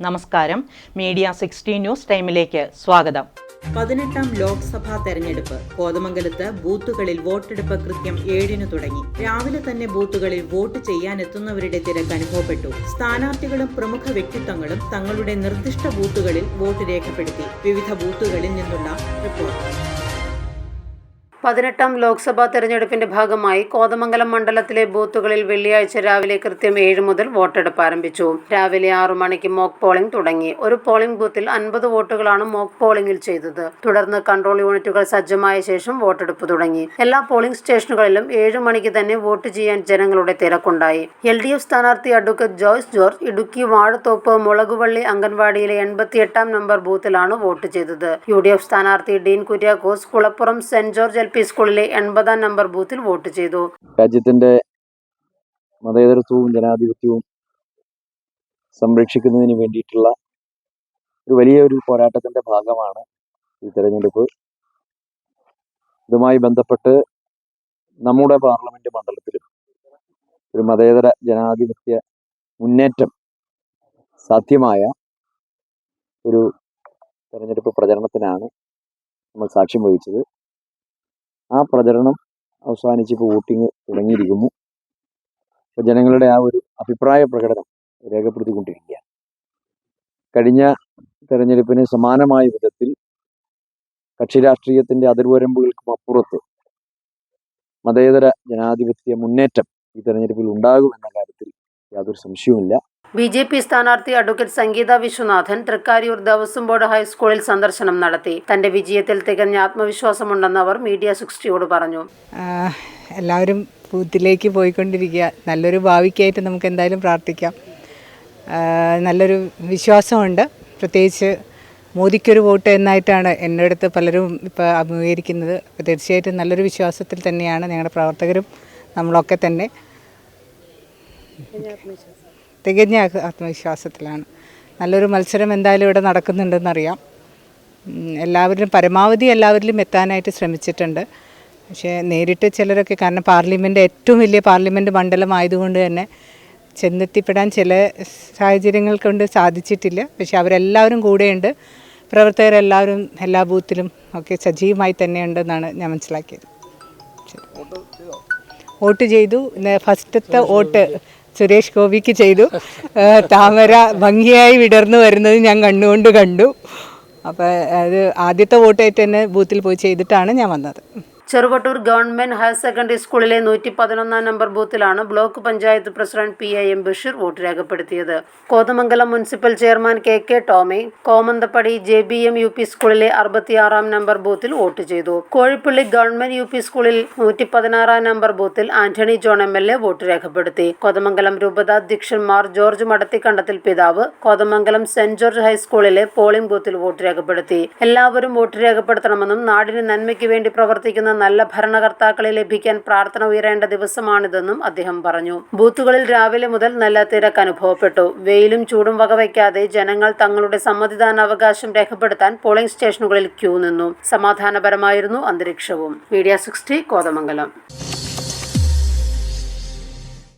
നമസ്കാരം. Media sixty news ടൈമിലേക്ക് സ്വാഗതം. പതിനെട്ടാം ലോക്സഭാ തെരഞ്ഞെടുപ്പ്. കോതമംഗലത്ത് ബൂത്തുകളിൽ വോട്ടെടുപ്പ് കൃത്യം ഏഴിന് തുടങ്ങി. രാവിലെ തന്നെ ബൂത്തുകളിൽ വോട്ട് ചെയ്യാനെത്തുന്നവരുടെ തിരക്ക് അനുഭവപ്പെട്ടു. സ്ഥാനാർത്ഥികളും പ്രമുഖ വ്യക്തിത്വങ്ങളും തങ്ങളുടെ നിർദ്ദിഷ്ട ബൂത്തുകളിൽ വോട്ട് രേഖപ്പെടുത്തി. വിവിധ ബൂത്തുകളിൽ നിന്നുള്ള റിപ്പോർട്ട്. പതിനെട്ടാം ലോക്സഭാ തെരഞ്ഞെടുപ്പിന്റെ ഭാഗമായി കോതമംഗലം മണ്ഡലത്തിലെ ബൂത്തുകളിൽ വെള്ളിയാഴ്ച രാവിലെ കൃത്യം ഏഴ് മുതൽ വോട്ടെടുപ്പ് ആരംഭിച്ചു. രാവിലെ ആറു മണിക്ക് മോക്ക് പോളിംഗ് തുടങ്ങി. ഒരു പോളിംഗ് ബൂത്തിൽ അൻപത് വോട്ടുകളാണ് മോക്ക് പോളിംഗിൽ ചെയ്തത്. തുടർന്ന് കൺട്രോൾ യൂണിറ്റുകൾ സജ്ജമായ ശേഷം വോട്ടെടുപ്പ് തുടങ്ങി. എല്ലാ പോളിംഗ് സ്റ്റേഷനുകളിലും ഏഴ് മണിക്ക് തന്നെ വോട്ട് ചെയ്യാൻ ജനങ്ങളുടെ തിരക്കുണ്ടായി. എൽ ഡി എഫ് സ്ഥാനാർത്ഥി അഡ്വക്കേറ്റ് ജോയ്സ് ജോർജ് ഇടുക്കി വാഴത്തോപ്പ് മുളകുവള്ളി അംഗൻവാടിയിലെ എൺപത്തിയെട്ടാം നമ്പർ ബൂത്തിലാണ് വോട്ട് ചെയ്തത്. യു ഡി എഫ് സ്ഥാനാർത്ഥി Dean Kuriakose Kulappuram saint George P സ്കൂളിലെ എൺപതാം നമ്പർ ബൂത്തിൽ വോട്ട് ചെയ്തു. രാജ്യത്തിന്റെ മതേതരത്വവും ജനാധിപത്യവും സംരക്ഷിക്കുന്നതിന് വേണ്ടിയിട്ടുള്ള ഒരു വലിയ ഒരു പോരാട്ടത്തിന്റെ ഭാഗമാണ് ഈ തെരഞ്ഞെടുപ്പ്. ഇതുമായി ബന്ധപ്പെട്ട് നമ്മുടെ പാർലമെന്റ് മണ്ഡലത്തിലും ഒരു മതേതര ജനാധിപത്യ മുന്നേറ്റം സാധ്യമായ ഒരു തെരഞ്ഞെടുപ്പ് പ്രചരണത്തിനാണ് നമ്മൾ സാക്ഷ്യം വഹിച്ചത്. ആ പ്രചരണം അവസാനിച്ച് ഇപ്പോൾ വോട്ടിംഗ് തുടങ്ങിയിരിക്കുന്നു. അപ്പോൾ ജനങ്ങളുടെ ആ ഒരു അഭിപ്രായ പ്രകടനം രേഖപ്പെടുത്തിക്കൊണ്ടിരിക്കുകയാണ്. കഴിഞ്ഞ തെരഞ്ഞെടുപ്പിന് സമാനമായ വിധത്തിൽ കക്ഷി രാഷ്ട്രീയത്തിന്റെ അതിർവരമ്പുകൾക്കും അപ്പുറത്ത് മതേതര ജനാധിപത്യ മുന്നേറ്റം ഈ തെരഞ്ഞെടുപ്പിൽ ഉണ്ടാകും എന്ന കാര്യത്തിൽ യാതൊരു സംശയവുമില്ല. ബി ജെ പി സ്ഥാനാർത്ഥി അഡ്വക്കേറ്റ് സംഗീത വിശ്വനാഥൻ തൃക്കാരിയൂർ ദേവസ്വം ബോർഡ് ഹൈസ്കൂളിൽ സന്ദർശനം നടത്തി. തന്റെ വിജയത്തിൽ തികഞ്ഞ ആത്മവിശ്വാസമുണ്ടെന്ന് അവർ മീഡിയ സിക്സ്റ്റിയോട് പറഞ്ഞു. എല്ലാവരും ബൂത്തിലേക്ക് പോയിക്കൊണ്ടിരിക്കുക. നല്ലൊരു ഭാവിക്കായിട്ട് നമുക്ക് എന്തായാലും പ്രാർത്ഥിക്കാം. നല്ലൊരു വിശ്വാസമുണ്ട്. പ്രത്യേകിച്ച് മോദിക്കൊരു വോട്ട് എന്നായിട്ടാണ് എന്റെ അടുത്ത് പലരും ഇപ്പോൾ അഭിമുഖീകരിക്കുന്നത്. തീർച്ചയായിട്ടും നല്ലൊരു വിശ്വാസത്തിൽ തന്നെയാണ് ഞങ്ങളുടെ പ്രവർത്തകരും നമ്മളൊക്കെ തന്നെ. തികഞ്ഞ ആത്മ- ആത്മവിശ്വാസത്തിലാണ്. നല്ലൊരു മത്സരം എന്തായാലും ഇവിടെ നടക്കുന്നുണ്ടെന്നറിയാം. അറിയാം എല്ലാവരിലും പരമാവധി എല്ലാവരിലും എത്താനായിട്ട് ശ്രമിച്ചിട്ടുണ്ട്. പക്ഷേ നേരിട്ട് ചിലരൊക്കെ കാരണം പാർലമെന്റ് ഏറ്റവും വലിയ പാർലമെന്റ് മണ്ഡലം ആയതുകൊണ്ട് തന്നെ ചെന്നെത്തിപ്പെടാൻ ചില സാഹചര്യങ്ങൾ കൊണ്ട് സാധിച്ചിട്ടില്ല. പക്ഷേ അവരെല്ലാവരും കൂടെയുണ്ട്. പ്രവർത്തകരെല്ലാവരും എല്ലാ ബൂത്തിലും ഒക്കെ സജീവമായി തന്നെയുണ്ടെന്നാണ് ഞാൻ മനസ്സിലാക്കിയത്. വോട്ട് ചെയ്തു? ഫസ്റ്റത്തെ വോട്ട് സുരേഷ് ഗോപിക്ക് ചെയ്തു. താമര ഭംഗിയായി വിടർന്നു വരുന്നത് ഞാൻ കണ്ണുകൊണ്ട് കണ്ടു. അപ്പോൾ അത് ആദ്യത്തെ വോട്ടായിട്ട് തന്നെ ബൂത്തിൽ പോയി ചെയ്തിട്ടാണ് ഞാൻ വന്നത്. ചെറുവട്ടൂർ ഗവൺമെന്റ് ഹയർ സെക്കൻഡറി സ്കൂളിലെ നൂറ്റി പതിനൊന്നാം number ബൂത്തിലാണ് block panchayat president P I M Basheer vote രേഖപ്പെടുത്തിയത്. Kothamangalam municipal chairman K K Tomy Komanthappady J B M U P സ്കൂളിലെ അറുപത്തിയാറാം നമ്പർ ബൂത്തിൽ വോട്ട് ചെയ്തു. കോഴിപ്പള്ളി ഗവൺമെന്റ് യു പി സ്കൂളിൽ നൂറ്റി പതിനാറാം നമ്പർ ബൂത്തിൽ Antony John M L A vote രേഖപ്പെടുത്തി. കോതമംഗലം രൂപതാധ്യക്ഷൻ മാർ ജോർജ് മടത്തിക്കണ്ടത്തിൽ പിതാവ് കോതമംഗലം സെന്റ് ജോർജ് ഹൈസ്കൂളിലെ പോളിംഗ് ബൂത്തിൽ വോട്ട് രേഖപ്പെടുത്തി. എല്ലാവരും വോട്ട് രേഖപ്പെടുത്തണമെന്നും നാടിന് നന്മയ്ക്ക് വേണ്ടി പ്രവർത്തിക്കുന്ന നല്ല ഭരണകർത്താക്കളെ ലഭിക്കാൻ പ്രാർത്ഥന ഉയരേണ്ട ദിവസമാണിതെന്നും അദ്ദേഹം പറഞ്ഞു. ബൂത്തുകളിൽ രാവിലെ മുതൽ നല്ല തിരക്ക് അനുഭവപ്പെട്ടു. വെയിലും ചൂടും വകവയ്ക്കാതെ ജനങ്ങൾ തങ്ങളുടെ സമ്മതിദാനാവകാശം രേഖപ്പെടുത്താൻ പോളിംഗ് സ്റ്റേഷനുകളിൽ ക്യൂ നിന്നു. സമാധാനപരമായിരുന്നു അന്തരീക്ഷവും. Media sixty Kothamangalam.